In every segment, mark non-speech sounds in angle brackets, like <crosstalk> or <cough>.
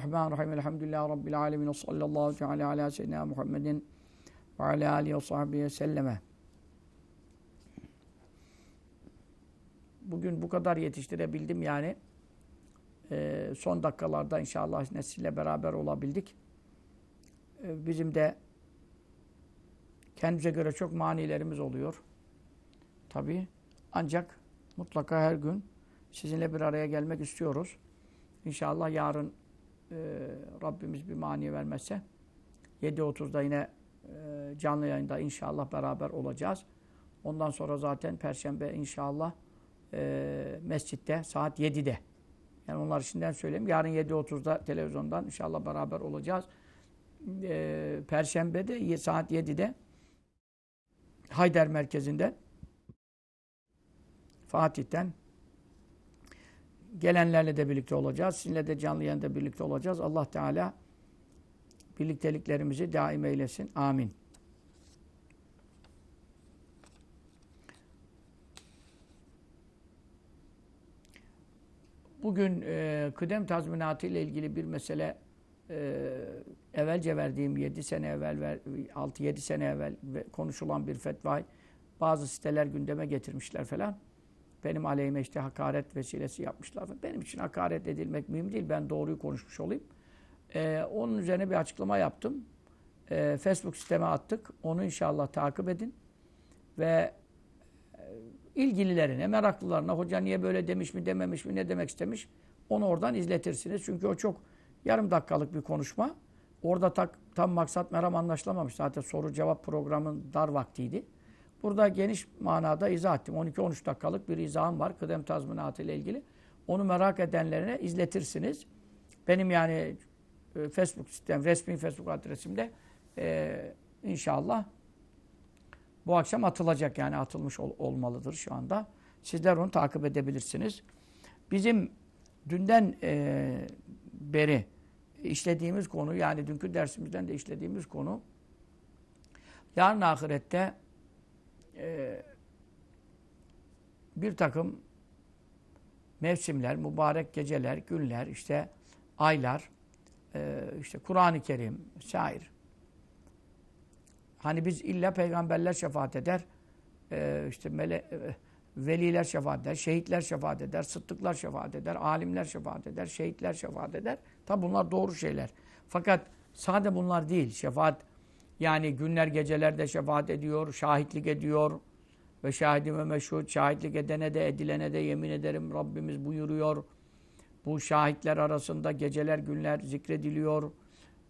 Bismillahirrahmanirrahim. Elhamdülillahi Rabbil alemin. Sallallahu teala ala seyyidina Muhammedin ve ala alihi ve sahbihi selleme. Bugün bu kadar yetiştirebildim yani. Ee, son dakikalarda inşallah nesille beraber olabildik. Ee, bizim de kendimize göre çok manilerimiz oluyor. Tabii. Ancak mutlaka her gün sizinle bir araya gelmek istiyoruz. İnşallah yarın e, Rabbimiz bir mani vermezse 7.30'da yine e, canlı yayında inşallah beraber olacağız. Ondan sonra zaten Perşembe inşallah e, mescitte saat 7'de. Yani onlar şimdiden söyleyeyim. Yarın 7.30'da televizyondan inşallah beraber olacağız. E, Perşembe'de saat 7'de Hayder merkezinde Fatih'ten gelenlerle de birlikte olacağız. Sizinle de canlı yayında birlikte olacağız. Allah Teala birlikteliklerimizi daim eylesin. Amin. Bugün e, kıdem tazminatı ile ilgili bir mesele e, evvelce verdiğim 7 sene evvel 6-7 sene evvel konuşulan bir fetvayı bazı siteler gündeme getirmişler falan. Benim aleyhime işte hakaret vesilesi yapmışlar. Benim için hakaret edilmek mühim değil. Ben doğruyu konuşmuş olayım. Ee, onun üzerine bir açıklama yaptım. Ee, Facebook sisteme attık. Onu inşallah takip edin. Ve e, ilgililerine, meraklılarına hoca niye böyle demiş mi dememiş mi ne demek istemiş onu oradan izletirsiniz. Çünkü o çok yarım dakikalık bir konuşma. Orada tak, tam maksat meram anlaşılamamış. Zaten soru cevap programın dar vaktiydi. Burada geniş manada izah ettim. 12-13 dakikalık bir izahım var kıdem tazminatı ile ilgili. Onu merak edenlerine izletirsiniz. Benim yani e, Facebook sistem, resmi Facebook adresimde e, inşallah bu akşam atılacak yani atılmış ol, olmalıdır şu anda. Sizler onu takip edebilirsiniz. Bizim dünden e, beri işlediğimiz konu yani dünkü dersimizden de işlediğimiz konu yarın ahirette e, bir takım mevsimler, mübarek geceler, günler, işte aylar, e, işte Kur'an-ı Kerim, şair. Hani biz illa peygamberler şefaat eder, e, işte mele, e, veliler şefaat eder, şehitler şefaat eder, sıddıklar şefaat eder, alimler şefaat eder, şehitler şefaat eder. Tabi bunlar doğru şeyler. Fakat sade bunlar değil. Şefaat yani günler gecelerde şefaat ediyor, şahitlik ediyor. Ve şahidim ve meşhud, şahitlik edene de edilene de yemin ederim Rabbimiz buyuruyor. Bu şahitler arasında geceler günler zikrediliyor.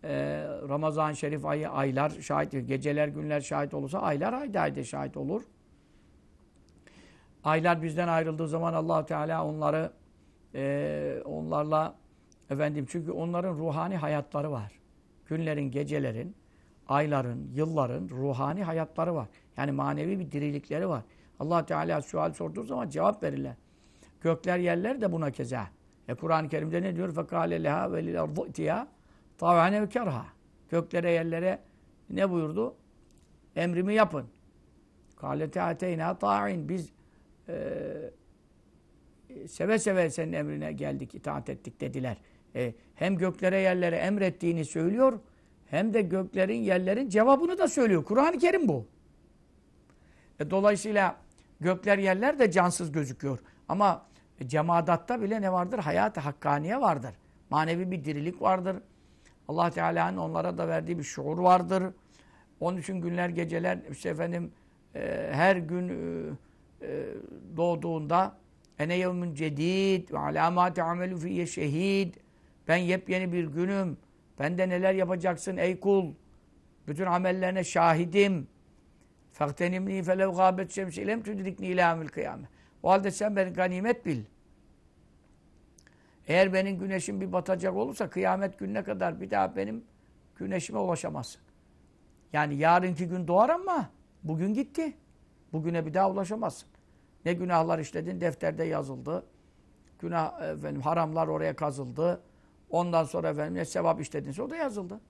Ee, Ramazan şerif ayı aylar şahit, geceler günler şahit olursa aylar ayda ayda şahit olur. Aylar bizden ayrıldığı zaman allah Teala onları e, onlarla efendim çünkü onların ruhani hayatları var. Günlerin, gecelerin, ayların, yılların ruhani hayatları var. Yani manevi bir dirilikleri var. Allah Teala sual sorduğu zaman cevap verirler. Gökler yerler de buna keza. E Kur'an-ı Kerim'de ne diyor? Fekale leha ve lil itiya tavane kerha. Göklere yerlere ne buyurdu? Emrimi yapın. Kâlete ateyna ta'in. Biz e, seve seve senin emrine geldik, itaat ettik dediler. E, hem göklere yerlere emrettiğini söylüyor hem de göklerin, yerlerin cevabını da söylüyor. Kur'an-ı Kerim bu. E, dolayısıyla gökler, yerler de cansız gözüküyor. Ama cemadatta bile ne vardır? Hayat-ı hakkaniye vardır. Manevi bir dirilik vardır. Allah Teala'nın onlara da verdiği bir şuur vardır. Onun için günler, geceler, işte efendim e, her gün e, e, doğduğunda ene yevmün cedid ve alamati amelü fiyye şehid ben yepyeni bir günüm Bende neler yapacaksın ey kul? Bütün amellerine şahidim. Faktenimni felev gâbet şemsi ilem tüdrikni ilâmül kıyâme. O halde sen beni ganimet bil. Eğer benim güneşim bir batacak olursa kıyamet gününe kadar bir daha benim güneşime ulaşamazsın. Yani yarınki gün doğar ama bugün gitti. Bugüne bir daha ulaşamazsın. Ne günahlar işledin defterde yazıldı. Günah efendim haramlar oraya kazıldı. Ondan sonra efendim ne sevap işledinse o da yazıldı.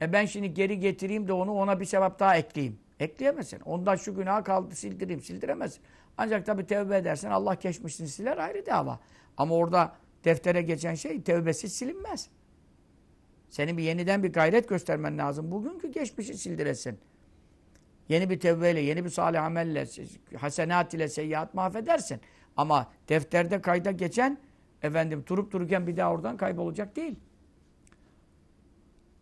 E ben şimdi geri getireyim de onu ona bir sevap daha ekleyeyim. Ekleyemezsin. Ondan şu günah kaldı sildireyim. Sildiremezsin. Ancak tabii tevbe edersen Allah geçmişsin siler ayrı dava. Ama orada deftere geçen şey tevbesiz silinmez. Senin bir yeniden bir gayret göstermen lazım. Bugünkü geçmişi sildiresin. Yeni bir tevbeyle, yeni bir salih amelle, hasenat ile seyyiat mahvedersin. Ama defterde kayda geçen efendim durup dururken bir daha oradan kaybolacak değil.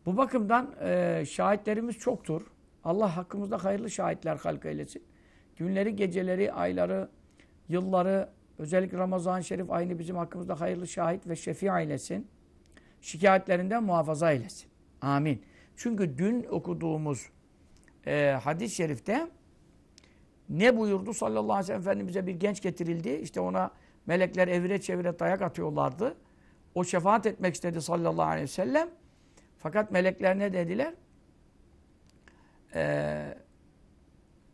Bu bakımdan e, şahitlerimiz çoktur. Allah hakkımızda hayırlı şahitler halk eylesin. Günleri, geceleri, ayları, yılları, özellikle Ramazan-ı Şerif aynı bizim hakkımızda hayırlı şahit ve şefi eylesin. Şikayetlerinden muhafaza eylesin. Amin. Çünkü dün okuduğumuz e, hadis-i şerifte ne buyurdu sallallahu aleyhi ve sellem Efendimiz'e bir genç getirildi. İşte ona melekler evire çevire dayak atıyorlardı. O şefaat etmek istedi sallallahu aleyhi ve sellem. Fakat melekler ne dediler? Ee,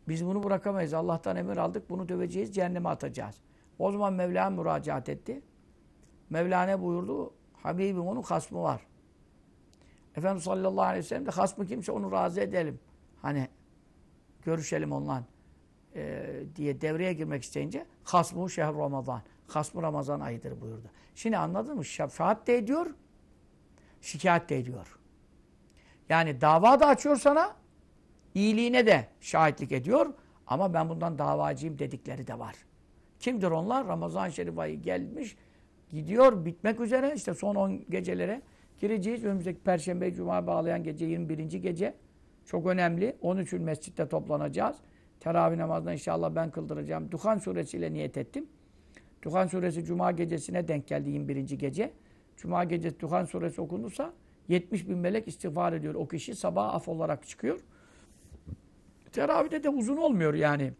biz bunu bırakamayız. Allah'tan emir aldık. Bunu döveceğiz. Cehenneme atacağız. O zaman Mevla müracaat etti. Mevla ne buyurdu? Habibim onun hasmı var. Efendimiz sallallahu aleyhi ve sellem de hasmı kimse onu razı edelim. Hani görüşelim onunla e, diye devreye girmek isteyince hasmu şehr Ramazan. Hasmı Ramazan ayıdır buyurdu. Şimdi anladın mı? Şefaat de ediyor, şikayet de ediyor. Yani dava da açıyor sana, iyiliğine de şahitlik ediyor. Ama ben bundan davacıyım dedikleri de var. Kimdir onlar? Ramazan-ı Şerif ayı gelmiş, gidiyor, bitmek üzere. işte son 10 gecelere gireceğiz. Önümüzdeki Perşembe, Cuma bağlayan gece 21. gece. Çok önemli. 13. mescitte toplanacağız. Teravih namazına inşallah ben kıldıracağım. Duhan suresiyle niyet ettim. Duhan suresi Cuma gecesine denk geldi 21. gece. Cuma gecesi Duhan suresi okunursa 70 bin melek istiğfar ediyor. O kişi sabah af olarak çıkıyor. Teravihde de uzun olmuyor yani.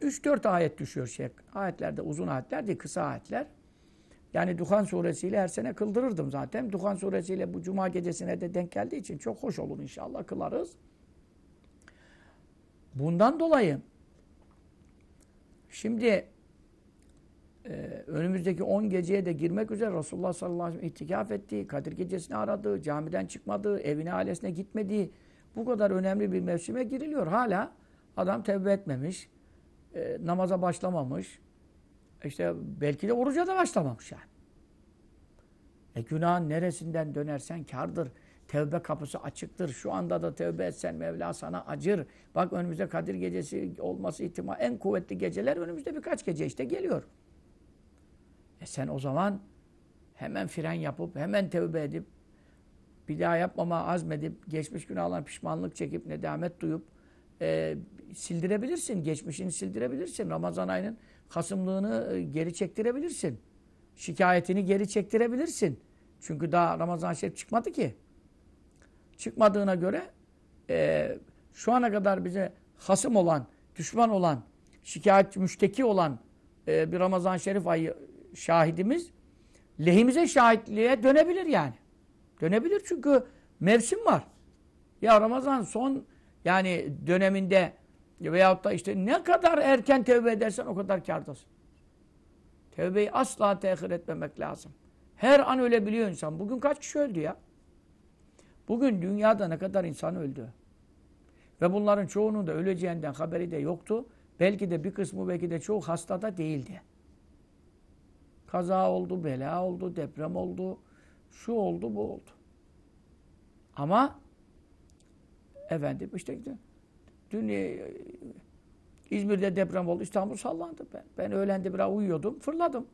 3-4 ayet düşüyor şey. Ayetlerde uzun ayetler değil, kısa ayetler. Yani Duhan suresiyle her sene kıldırırdım zaten. Duhan suresiyle bu cuma gecesine de denk geldiği için çok hoş olur inşallah kılarız. Bundan dolayı şimdi e, önümüzdeki 10 geceye de girmek üzere Resulullah sallallahu aleyhi ve sellem itikaf ettiği, Kadir gecesini aradığı, camiden çıkmadığı, evine ailesine gitmediği bu kadar önemli bir mevsime giriliyor. Hala adam tevbe etmemiş, e, namaza başlamamış, işte belki de oruca da başlamamış yani. E günahın neresinden dönersen kardır. Tevbe kapısı açıktır. Şu anda da tevbe etsen Mevla sana acır. Bak önümüzde Kadir gecesi olması ihtimal en kuvvetli geceler önümüzde birkaç gece işte geliyor. E sen o zaman hemen fren yapıp hemen tevbe edip bir daha yapmama azmedip geçmiş günahlarına pişmanlık çekip nedamet duyup e, sildirebilirsin. Geçmişini sildirebilirsin. Ramazan ayının hasımlığını e, geri çektirebilirsin. Şikayetini geri çektirebilirsin. Çünkü daha Ramazan Şerif çıkmadı ki. Çıkmadığına göre e, şu ana kadar bize hasım olan, düşman olan, şikayet müşteki olan e, bir Ramazan Şerif ayı şahidimiz lehimize şahitliğe dönebilir yani. Dönebilir çünkü mevsim var. Ya Ramazan son yani döneminde veyahut da işte ne kadar erken tevbe edersen o kadar kârdasın. Tevbeyi asla tehir etmemek lazım. Her an ölebiliyor insan. Bugün kaç kişi öldü ya? Bugün dünyada ne kadar insan öldü. Ve bunların çoğunun da öleceğinden haberi de yoktu. Belki de bir kısmı belki de çoğu hastada değildi. Kaza oldu, bela oldu, deprem oldu, şu oldu, bu oldu. Ama efendim işte dün e, İzmir'de deprem oldu, İstanbul sallandı. Ben, ben öğlende biraz uyuyordum, fırladım.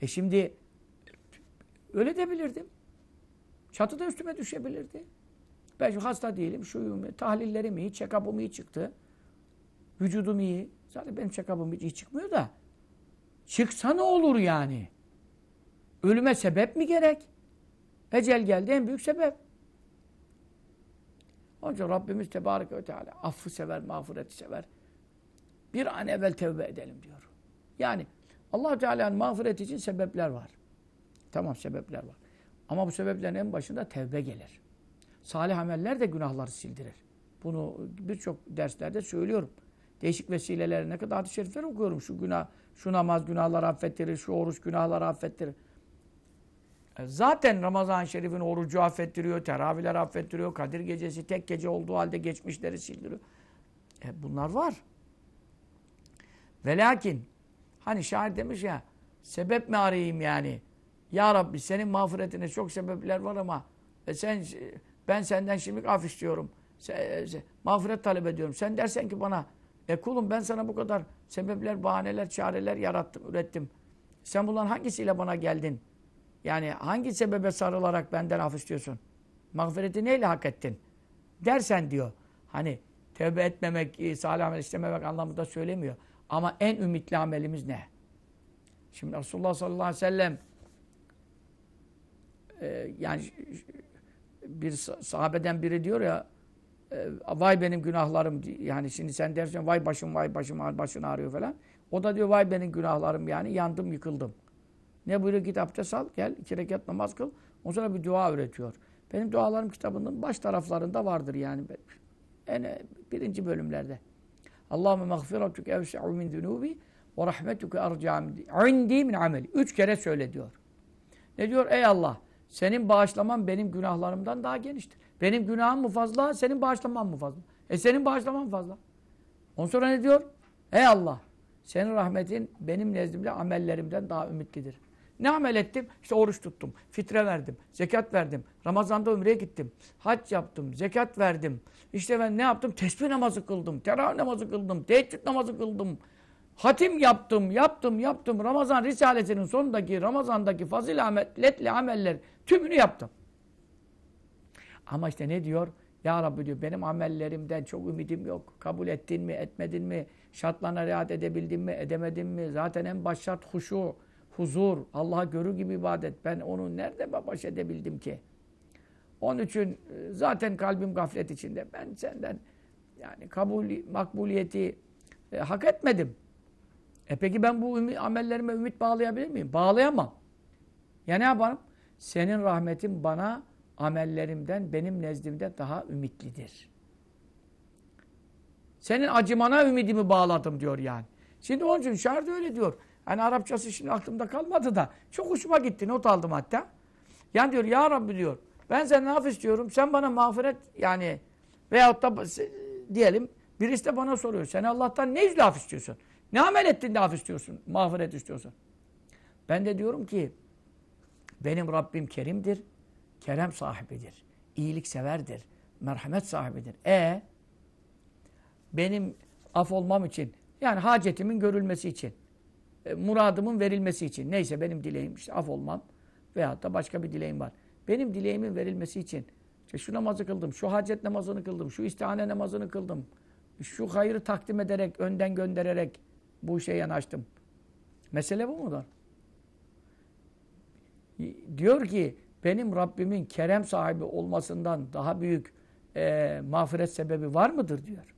E şimdi öyle de bilirdim. Çatı da üstüme düşebilirdi. Ben hasta değilim, şuyum, tahlillerim iyi, check-up'ım iyi çıktı. Vücudum iyi. Zaten benim check-up'ım hiç iyi çıkmıyor da. Çıksa ne olur yani? Ölüme sebep mi gerek? Ecel geldi en büyük sebep. Onun için Rabbimiz Tebarek ve Teala affı sever, mağfireti sever. Bir an evvel tevbe edelim diyor. Yani allah Teala'nın mağfireti için sebepler var. Tamam sebepler var. Ama bu sebeplerin en başında tevbe gelir. Salih ameller de günahları sildirir. Bunu birçok derslerde söylüyorum. Değişik vesilelerle ne kadar hadis-i şerifler okuyorum. Şu günah, şu namaz günahları affettirir, şu oruç günahları affettirir. E, zaten Ramazan-ı Şerif'in orucu affettiriyor, teravihler affettiriyor, Kadir Gecesi tek gece olduğu halde geçmişleri sildiriyor. E bunlar var. Ve lakin hani şair demiş ya sebep mi arayayım yani? Ya Rabbi senin mağfiretine çok sebepler var ama e sen ben senden şimdi af istiyorum. Se, se, mağfiret talep ediyorum. Sen dersen ki bana e kulum ben sana bu kadar sebepler, bahaneler, çareler yarattım, ürettim. Sen bunların hangisiyle bana geldin? Yani hangi sebebe sarılarak benden af istiyorsun? Mağfireti neyle hak ettin? Dersen diyor. Hani tövbe etmemek, e, salih amel istememek anlamında söylemiyor. Ama en ümitli amelimiz ne? Şimdi Resulullah sallallahu aleyhi ve sellem e, yani bir sahabeden biri diyor ya vay benim günahlarım yani şimdi sen dersen vay başım vay başım başın ağrıyor falan. O da diyor vay benim günahlarım yani yandım yıkıldım. Ne buyuruyor git abdest al gel iki rekat namaz kıl. O sonra bir dua öğretiyor. Benim dualarım kitabının baş taraflarında vardır yani. En birinci bölümlerde. Allahümme mağfiretük evse'u min zunubi ve rahmetük erca indi min ameli. Üç kere söyle diyor. Ne diyor? Ey Allah senin bağışlaman benim günahlarımdan daha geniştir. Benim günahım mı fazla, senin bağışlaman mı fazla? E senin bağışlaman fazla. Ondan sonra ne diyor? Ey Allah senin rahmetin benim nezdimde amellerimden daha ümitlidir. Ne amel ettim? İşte oruç tuttum, fitre verdim, zekat verdim, Ramazan'da ömreye gittim, hac yaptım, zekat verdim. İşte ben ne yaptım? Tesbih namazı kıldım, teravih namazı kıldım, teheccüd namazı kıldım. Hatim yaptım, yaptım, yaptım. Ramazan Risalesi'nin sonundaki, Ramazan'daki faziletli ameller tümünü yaptım. Ama işte ne diyor? Ya Rabbi diyor benim amellerimden çok ümidim yok. Kabul ettin mi, etmedin mi? Şartlarına riayet edebildin mi, edemedin mi? Zaten en baş şart huşu huzur, Allah'a görür gibi ibadet. Ben onu nerede baş edebildim ki? Onun için e, zaten kalbim gaflet içinde. Ben senden yani kabul, makbuliyeti e, hak etmedim. E peki ben bu ümit, amellerime ümit bağlayabilir miyim? Bağlayamam. Ya ne yaparım? Senin rahmetin bana amellerimden, benim nezdimde daha ümitlidir. Senin acımana ümidimi bağladım diyor yani. Şimdi onun için şair de öyle diyor. Hani Arapçası şimdi aklımda kalmadı da çok hoşuma gitti. Not aldım hatta. Yani diyor ya Rabbi diyor ben senden af istiyorum. Sen bana mağfiret yani veyahut da diyelim birisi de bana soruyor. Sen Allah'tan ne yüzle af istiyorsun? Ne amel ettin de af istiyorsun? Mağfiret istiyorsun. Ben de diyorum ki benim Rabbim kerimdir. Kerem sahibidir. iyilik severdir. Merhamet sahibidir. E benim af olmam için yani hacetimin görülmesi için e, muradımın verilmesi için. Neyse benim dileğim işte af olmam veyahut da başka bir dileğim var. Benim dileğimin verilmesi için işte şu namazı kıldım, şu hacet namazını kıldım, şu istihane namazını kıldım. Şu hayırı takdim ederek, önden göndererek bu işe yanaştım. Mesele bu mudur? Diyor ki benim Rabbimin kerem sahibi olmasından daha büyük e, mağfiret sebebi var mıdır diyor.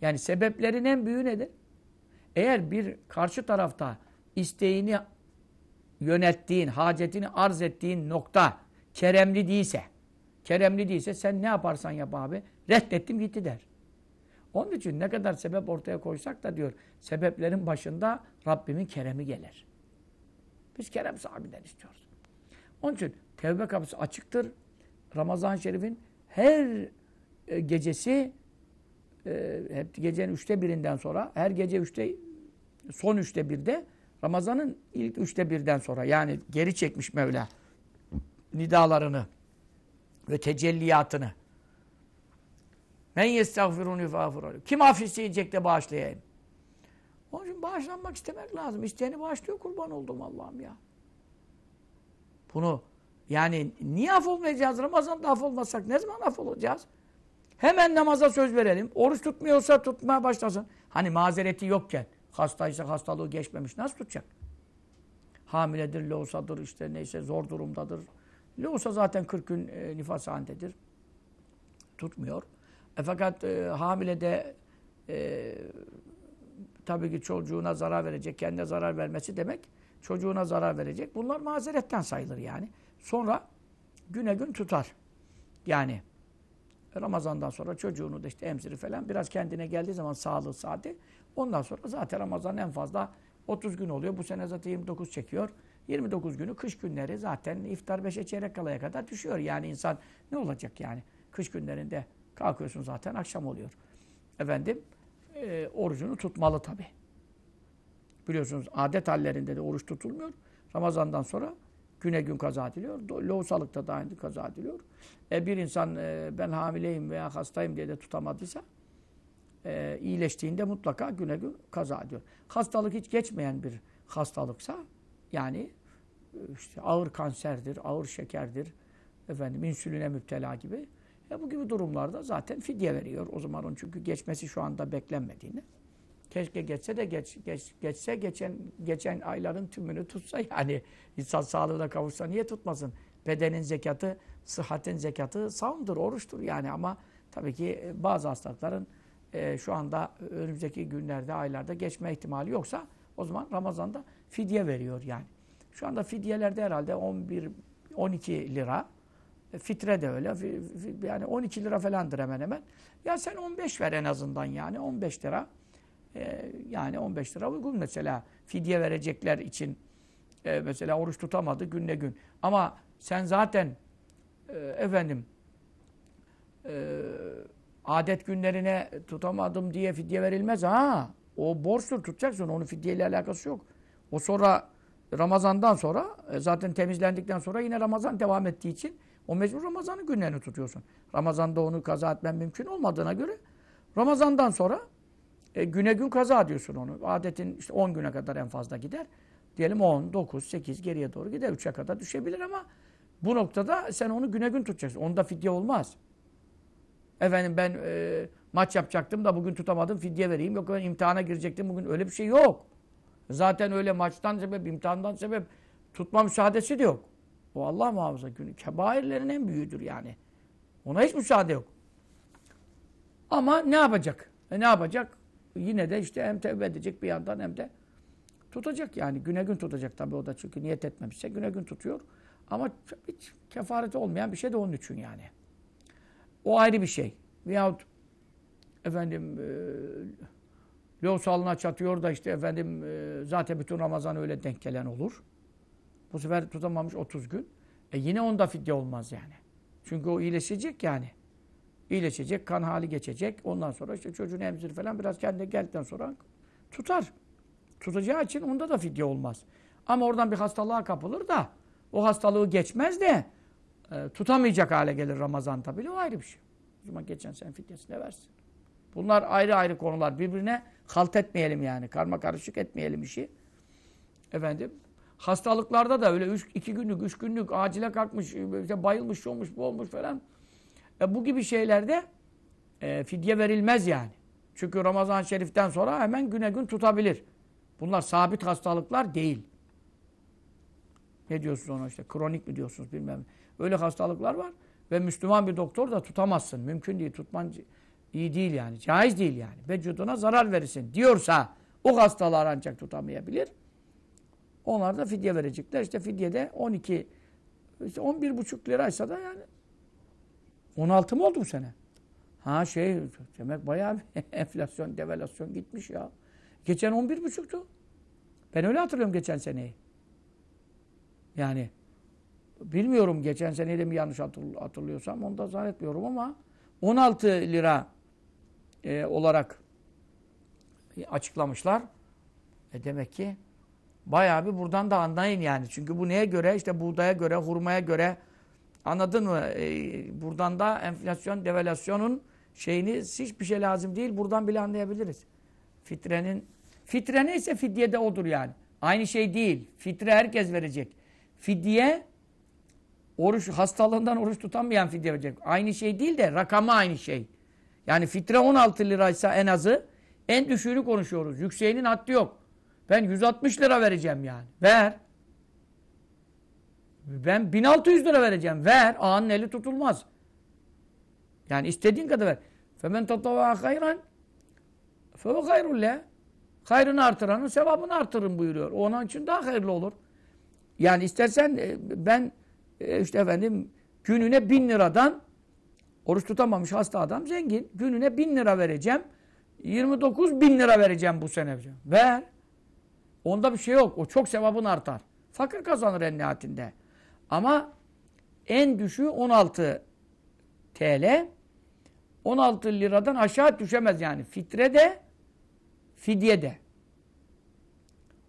Yani sebeplerin en büyüğü nedir? Eğer bir karşı tarafta isteğini yönettiğin, hacetini arz ettiğin nokta keremli değilse, keremli değilse sen ne yaparsan yap abi, reddettim gitti der. Onun için ne kadar sebep ortaya koysak da diyor, sebeplerin başında Rabbimin keremi gelir. Biz kerem sahibinden istiyoruz. Onun için tevbe kapısı açıktır. Ramazan-ı Şerif'in her e, gecesi e, hep gecenin üçte birinden sonra her gece üçte son üçte birde Ramazan'ın ilk üçte birden sonra yani geri çekmiş Mevla nidalarını ve tecelliyatını. Men yestagfiruni fağfiruni. Kim af de bağışlayayım. Onun için bağışlanmak istemek lazım. İsteyeni bağışlıyor kurban oldum Allah'ım ya. Bunu yani niye af olmayacağız? Ramazan'da af olmasak ne zaman af olacağız? Hemen namaza söz verelim. Oruç tutmuyorsa tutmaya başlasın. Hani mazereti yokken. Hastaysa hastalığı geçmemiş. Nasıl tutacak? Hamiledir, loğusadır, işte neyse zor durumdadır. Loğusa zaten 40 gün e, nifas halindedir. Tutmuyor. E fakat e, hamilede e, tabii ki çocuğuna zarar verecek, kendine zarar vermesi demek çocuğuna zarar verecek. Bunlar mazeretten sayılır yani. Sonra güne gün tutar. Yani Ramazan'dan sonra çocuğunu da işte emziri falan biraz kendine geldiği zaman sağlığı saati ondan sonra zaten Ramazan en fazla 30 gün oluyor. Bu sene zaten 29 çekiyor. 29 günü kış günleri zaten iftar 5'e çeyrek kalaya kadar düşüyor. Yani insan ne olacak yani? Kış günlerinde kalkıyorsun zaten akşam oluyor. Efendim e, orucunu tutmalı tabi. Biliyorsunuz adet hallerinde de oruç tutulmuyor. Ramazandan sonra güne gün kaza ediliyor. Lohusalıkta da aynı kaza ediliyor. E, bir insan e, ben hamileyim veya hastayım diye de tutamadıysa e, iyileştiğinde mutlaka güne gün kaza ediyor. Hastalık hiç geçmeyen bir hastalıksa yani e, işte ağır kanserdir, ağır şekerdir, efendim insüline müptela gibi. E, bu gibi durumlarda zaten fidye veriyor. O zaman onun çünkü geçmesi şu anda beklenmediğini. Keşke geçse de geç, geç, geçse geçen geçen ayların tümünü tutsa yani insan sağlığına kavuşsa niye tutmasın? Bedenin zekatı, sıhhatin zekatı savundur, oruçtur yani ama tabii ki e, bazı hastalıkların e, şu anda önümüzdeki günlerde, aylarda geçme ihtimali yoksa o zaman Ramazan'da fidye veriyor yani. Şu anda fidyelerde herhalde 11 12 lira. E, Fitre de öyle. Yani 12 lira falandır hemen hemen. Ya sen 15 ver en azından yani 15 lira. E, yani 15 lira uygun mesela fidye verecekler için e, mesela oruç tutamadı günle gün. Ama sen zaten e, efendim e, adet günlerine tutamadım diye fidye verilmez ha. O borçtur tutacaksın. Onun fidyeyle alakası yok. O sonra Ramazan'dan sonra e, zaten temizlendikten sonra yine Ramazan devam ettiği için o mecbur Ramazan'ın günlerini tutuyorsun. Ramazan'da onu kaza etmen mümkün olmadığına göre Ramazan'dan sonra e, güne gün kaza ediyorsun onu. Adetin işte 10 güne kadar en fazla gider. Diyelim 10, 9, 8 geriye doğru gider. 3'e kadar düşebilir ama bu noktada sen onu güne gün tutacaksın. Onda fidye olmaz. Efendim ben e, maç yapacaktım da bugün tutamadım fidye vereyim. Yok ben imtihana girecektim bugün. Öyle bir şey yok. Zaten öyle maçtan sebep, imtihandan sebep tutma müsaadesi de yok. O Allah muhafaza günü. Kebairlerin en büyüğüdür yani. Ona hiç müsaade yok. Ama ne yapacak? E ne yapacak? Yine de işte hem tevbe edecek bir yandan hem de tutacak yani. Güne gün tutacak tabii o da çünkü niyet etmemişse güne gün tutuyor. Ama hiç kefareti olmayan bir şey de onun için yani. O ayrı bir şey. Veyahut efendim e, loğusalına çatıyor da işte efendim e, zaten bütün Ramazan öyle denk gelen olur. Bu sefer tutamamış 30 gün. E yine onda fidye olmaz yani. Çünkü o iyileşecek yani. İyileşecek, kan hali geçecek. Ondan sonra işte çocuğunu emzir falan biraz kendine geldikten sonra tutar. Tutacağı için onda da fidye olmaz. Ama oradan bir hastalığa kapılır da o hastalığı geçmez de e, tutamayacak hale gelir Ramazan tabii. O ayrı bir şey. O zaman geçen sen fidyesini versin. Bunlar ayrı ayrı konular. Birbirine halt etmeyelim yani. Karma karışık etmeyelim işi. Efendim. Hastalıklarda da öyle üç, iki günlük, üç günlük acile kalkmış, işte bayılmış, şu olmuş, bu olmuş falan. E, bu gibi şeylerde e, fidye verilmez yani. Çünkü Ramazan-ı Şerif'ten sonra hemen güne gün tutabilir. Bunlar sabit hastalıklar değil. Ne diyorsunuz ona işte? Kronik mi diyorsunuz bilmem. Öyle hastalıklar var. Ve Müslüman bir doktor da tutamazsın. Mümkün değil. Tutman iyi değil yani. Caiz değil yani. Vücuduna zarar verirsin diyorsa o hastalar ancak tutamayabilir. Onlar da fidye verecekler. İşte fidyede 12 işte 11 buçuk liraysa da yani 16 mı oldu bu sene? Ha şey demek bayağı bir <laughs> enflasyon, devalüasyon gitmiş ya. Geçen 11 buçuktu. Ben öyle hatırlıyorum geçen seneyi. Yani bilmiyorum geçen seneyi de mi yanlış hatırl- hatırlıyorsam onu da zannetmiyorum ama 16 lira e, olarak açıklamışlar. E demek ki bayağı bir buradan da anlayın yani. Çünkü bu neye göre? İşte buğdaya göre, hurmaya göre anladın mı? E, buradan da enflasyon, devalüasyonun şeyini hiçbir şey lazım değil. Buradan bile anlayabiliriz. Fitrenin fitre neyse fidye de odur yani. Aynı şey değil. Fitre herkes verecek. Fidye oruç hastalığından oruç tutamayan fidye verecek. Aynı şey değil de rakamı aynı şey. Yani fitre 16 liraysa en azı en düşüğünü konuşuyoruz. Yükseğinin haddi yok. Ben 160 lira vereceğim yani. Ver. Ben 1600 lira vereceğim. Ver. Ağanın eli tutulmaz. Yani istediğin kadar ver. Femen tatava hayran fe hayrul le. Hayrını artıranın sevabını artırın buyuruyor. Onun için daha hayırlı olur. Yani istersen e, ben e, işte efendim gününe bin liradan oruç tutamamış hasta adam zengin. Gününe bin lira vereceğim. 29 bin lira vereceğim bu sene. Ver. Onda bir şey yok. O çok sevabın artar. Fakir kazanır en nihayetinde. Ama en düşüğü 16 TL. 16 liradan aşağı düşemez yani. Fitre de, fidye de.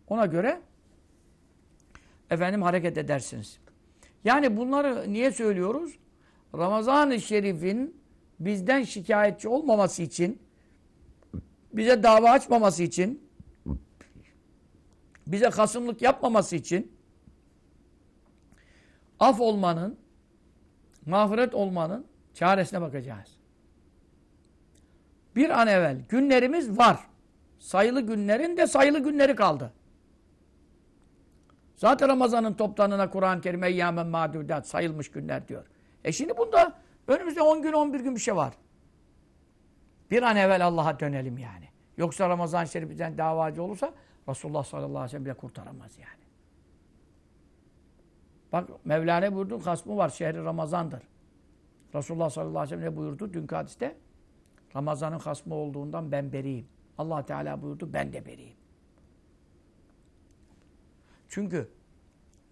Ona göre efendim hareket edersiniz. Yani bunları niye söylüyoruz? Ramazan-ı Şerif'in bizden şikayetçi olmaması için, bize dava açmaması için, bize kasımlık yapmaması için, af olmanın, mağfiret olmanın çaresine bakacağız. Bir an evvel günlerimiz var. Sayılı günlerin de sayılı günleri kaldı. Zaten Ramazan'ın toptanına Kur'an-ı Kerim eyyâmen mâdûdât sayılmış günler diyor. E şimdi bunda önümüzde 10 gün 11 gün bir şey var. Bir an evvel Allah'a dönelim yani. Yoksa Ramazan-ı Şerif'ten davacı olursa Resulullah sallallahu aleyhi ve sellem bile kurtaramaz yani. Bak Mevlana buyurdu kasmı var şehri Ramazan'dır. Resulullah sallallahu aleyhi ve sellem ne buyurdu dünkü hadiste? Ramazan'ın hasmı olduğundan ben beriyim. allah Teala buyurdu ben de beriyim. Çünkü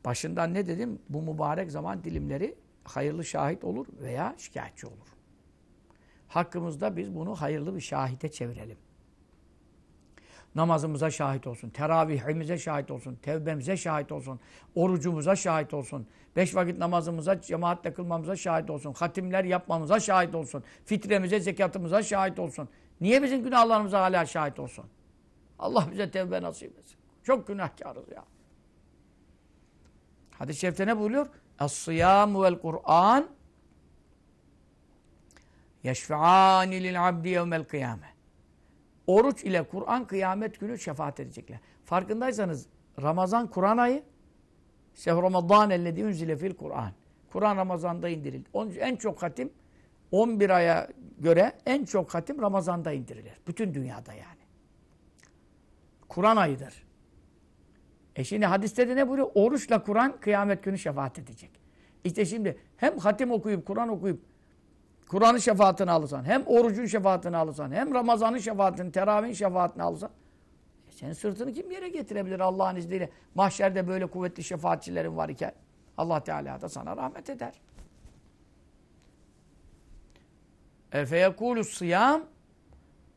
başından ne dedim? Bu mübarek zaman dilimleri hayırlı şahit olur veya şikayetçi olur. Hakkımızda biz bunu hayırlı bir şahite çevirelim. Namazımıza şahit olsun, teravihimize şahit olsun, tevbemize şahit olsun, orucumuza şahit olsun, beş vakit namazımıza, cemaatle kılmamıza şahit olsun, hatimler yapmamıza şahit olsun, fitremize, zekatımıza şahit olsun. Niye bizim günahlarımıza hala şahit olsun? Allah bize tevbe nasip etsin. Çok günahkarız ya. Hadis-i şerifte ne buyuruyor? Es-sıyamu vel Kur'an yeşfe'ani lil abdi yevmel kıyame. Oruç ile Kur'an kıyamet günü şefaat edecekler. Farkındaysanız Ramazan Kur'an ayı Şehr Ramazan ellezî unzile fil Kur'an. Kur'an Ramazan'da indirildi. En çok hatim 11 aya göre en çok hatim Ramazan'da indirilir. Bütün dünyada yani. Kur'an ayıdır. E şimdi hadiste de ne buyuruyor? Oruçla Kur'an kıyamet günü şefaat edecek. İşte şimdi hem hatim okuyup, Kur'an okuyup Kur'an'ın şefaatini alırsan, hem orucun şefaatini alırsan, hem Ramazan'ın şefaatini, teravihin şefaatini alırsan, e senin sırtını kim yere getirebilir Allah'ın izniyle? Mahşerde böyle kuvvetli şefaatçilerin var iken Allah Teala da sana rahmet eder. E feyekulü sıyam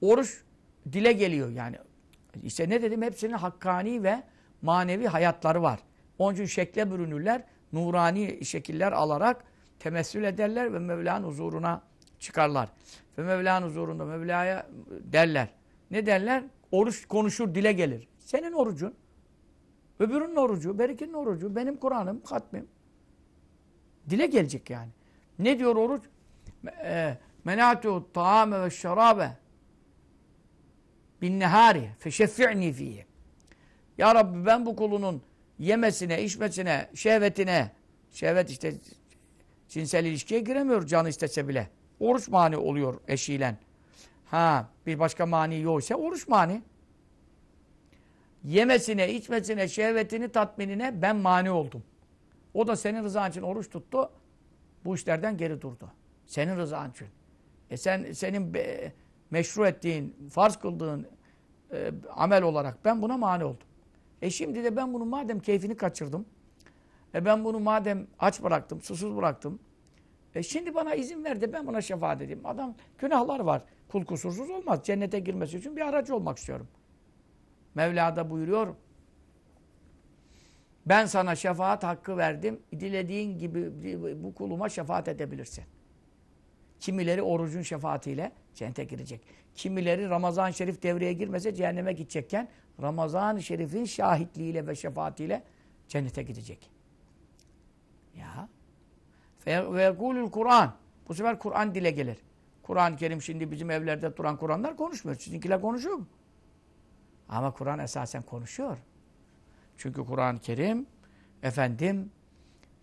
oruç dile geliyor yani. İşte ne dedim? Hepsinin hakkani ve manevi hayatları var. Onun için şekle bürünürler, nurani şekiller alarak temessül ederler ve Mevla'nın huzuruna çıkarlar. Ve Mevla'nın huzurunda Mevla'ya derler. Ne derler? Oruç konuşur, dile gelir. Senin orucun, öbürünün orucu, berikinin orucu, benim Kur'an'ım, hatmim. Dile gelecek yani. Ne diyor oruç? E, Menatu ta'ame ve şerabe bin nehari feşeffi'ni fihi. Ya Rabbi ben bu kulunun yemesine, içmesine, şehvetine, şehvet işte cinsel ilişkiye giremiyor canı istese bile. Oruç mani oluyor eşiyle. Ha bir başka mani yoksa oruç mani. Yemesine, içmesine, şehvetini tatminine ben mani oldum. O da senin rızan için oruç tuttu. Bu işlerden geri durdu. Senin rızan için. E sen senin be, meşru ettiğin, farz kıldığın e, amel olarak ben buna mani oldum. E şimdi de ben bunu madem keyfini kaçırdım, e ben bunu madem aç bıraktım, susuz bıraktım, e şimdi bana izin ver de ben buna şefaat edeyim. Adam günahlar var. Kul kusursuz olmaz. Cennete girmesi için bir aracı olmak istiyorum. Mevla da buyuruyor. Ben sana şefaat hakkı verdim. Dilediğin gibi bu kuluma şefaat edebilirsin. Kimileri orucun şefaatiyle cennete girecek. Kimileri Ramazan-ı Şerif devreye girmese cehenneme gidecekken Ramazan-ı Şerif'in şahitliğiyle ve şefaatiyle cennete gidecek. Ya. Ve yekulul Kur'an. Bu sefer Kur'an dile gelir. Kur'an-ı Kerim şimdi bizim evlerde duran Kur'anlar konuşmuyor. Sizinkiler konuşuyor mu? Ama Kur'an esasen konuşuyor. Çünkü Kur'an-ı Kerim efendim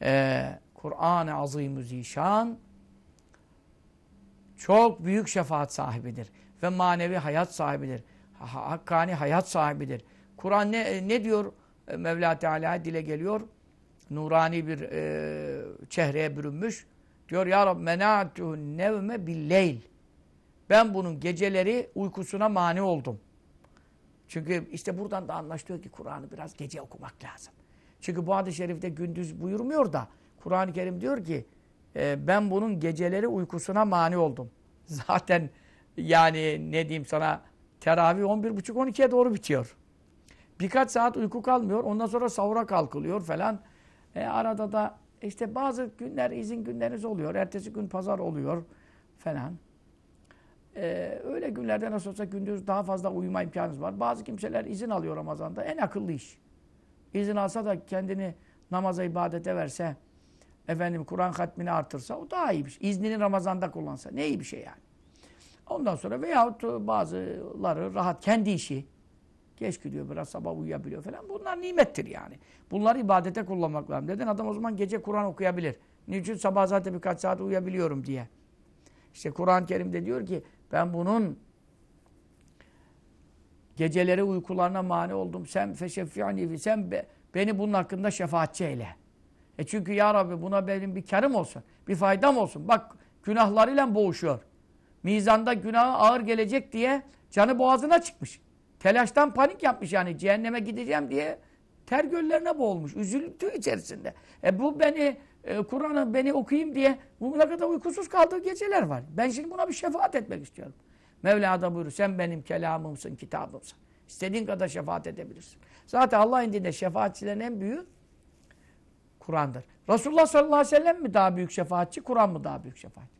e, Kur'an-ı Azim-i Zişan çok büyük şefaat sahibidir. Ve manevi hayat sahibidir. Hakkani hayat sahibidir. Kur'an ne, ne diyor Mevla Teala dile geliyor? Nurani bir e, çehreye bürünmüş. Diyor ya Rab menatuhu nevme billeyl. Ben bunun geceleri uykusuna mani oldum. Çünkü işte buradan da anlaşılıyor ki Kur'an'ı biraz gece okumak lazım. Çünkü bu hadis-i şerifte gündüz buyurmuyor da Kur'an-ı Kerim diyor ki e, ben bunun geceleri uykusuna mani oldum. <laughs> Zaten yani ne diyeyim sana teravih 11.30-12'ye doğru bitiyor. Birkaç saat uyku kalmıyor. Ondan sonra sahura kalkılıyor falan. E, arada da işte bazı günler izin günleriniz oluyor. Ertesi gün pazar oluyor falan. E, öyle günlerde nasıl olsa gündüz daha fazla uyuma imkanınız var. Bazı kimseler izin alıyor Ramazan'da. En akıllı iş. İzin alsa da kendini namaza, ibadete verse, efendim Kur'an hatmini artırsa o daha iyi bir şey. İznini Ramazan'da kullansa ne iyi bir şey yani. Ondan sonra veyahut bazıları rahat kendi işi geç gidiyor biraz sabah uyuyabiliyor falan. Bunlar nimettir yani. Bunları ibadete kullanmak lazım. Neden adam o zaman gece Kur'an okuyabilir? Niçin sabah zaten birkaç saat uyuyabiliyorum diye. İşte Kur'an-ı Kerim'de diyor ki ben bunun geceleri uykularına mani oldum. Sen feşeffi'ani sen be, beni bunun hakkında şefaatçi eyle. E çünkü ya Rabbi buna benim bir karım olsun. Bir faydam olsun. Bak günahlarıyla boğuşuyor. Mizanda günahı ağır gelecek diye canı boğazına çıkmış. Telaştan panik yapmış yani cehenneme gideceğim diye ter göllerine boğulmuş. Üzüntü içerisinde. E bu beni e, Kur'an'ı beni okuyayım diye bu ne kadar uykusuz kaldığı geceler var. Ben şimdi buna bir şefaat etmek istiyorum. Mevla da buyuruyor sen benim kelamımsın, kitabımsın. İstediğin kadar şefaat edebilirsin. Zaten Allah indinde şefaatçilerin en büyüğü Kur'an'dır. Resulullah sallallahu aleyhi ve sellem mi daha büyük şefaatçi, Kur'an mı daha büyük şefaatçi?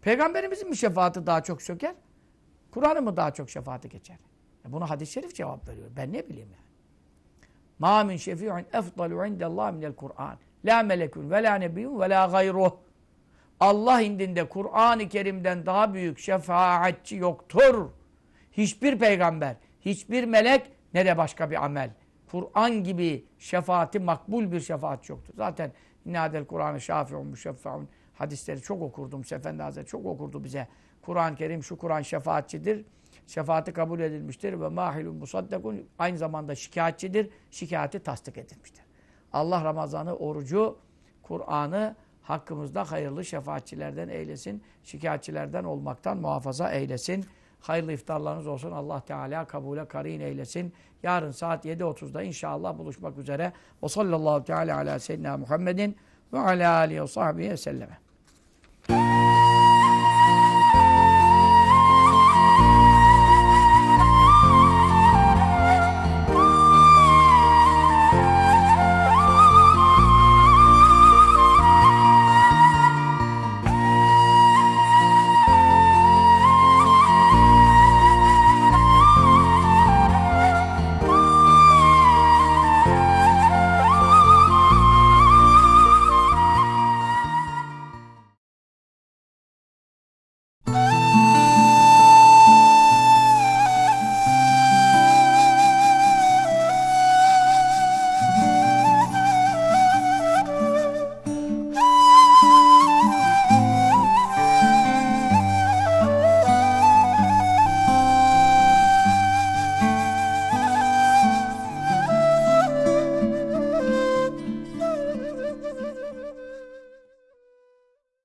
Peygamberimizin mi şefaati daha çok söker? Kur'an'ı mı daha çok şefaati geçer? E buna hadis-i şerif cevap veriyor. Ben ne bileyim yani. Ma min şefi'un efdalu indallah minel Kur'an. La melekun ve la nebiyyun ve la gayruh. Allah indinde Kur'an-ı Kerim'den daha büyük şefaatçi yoktur. Hiçbir peygamber, hiçbir melek ne de başka bir amel. Kur'an gibi şefaati makbul bir şefaat yoktur. Zaten İnnâdel Kur'an-ı şafi'un müşeffe'un hadisleri çok okurdum. Sefendi Hazretleri çok okurdu bize. Kur'an-ı Kerim şu Kur'an şefaatçidir. Şefaati kabul edilmiştir ve mahilun musaddakun aynı zamanda şikayetçidir. Şikayeti tasdik edilmiştir. Allah Ramazan'ı, orucu, Kur'an'ı hakkımızda hayırlı şefaatçilerden eylesin. Şikayetçilerden olmaktan muhafaza eylesin. Hayırlı iftarlarınız olsun. Allah Teala kabule karin eylesin. Yarın saat 7.30'da inşallah buluşmak üzere. O sallallahu teala ala seyyidina Muhammedin ve ala alihi ve sahbihi selleme.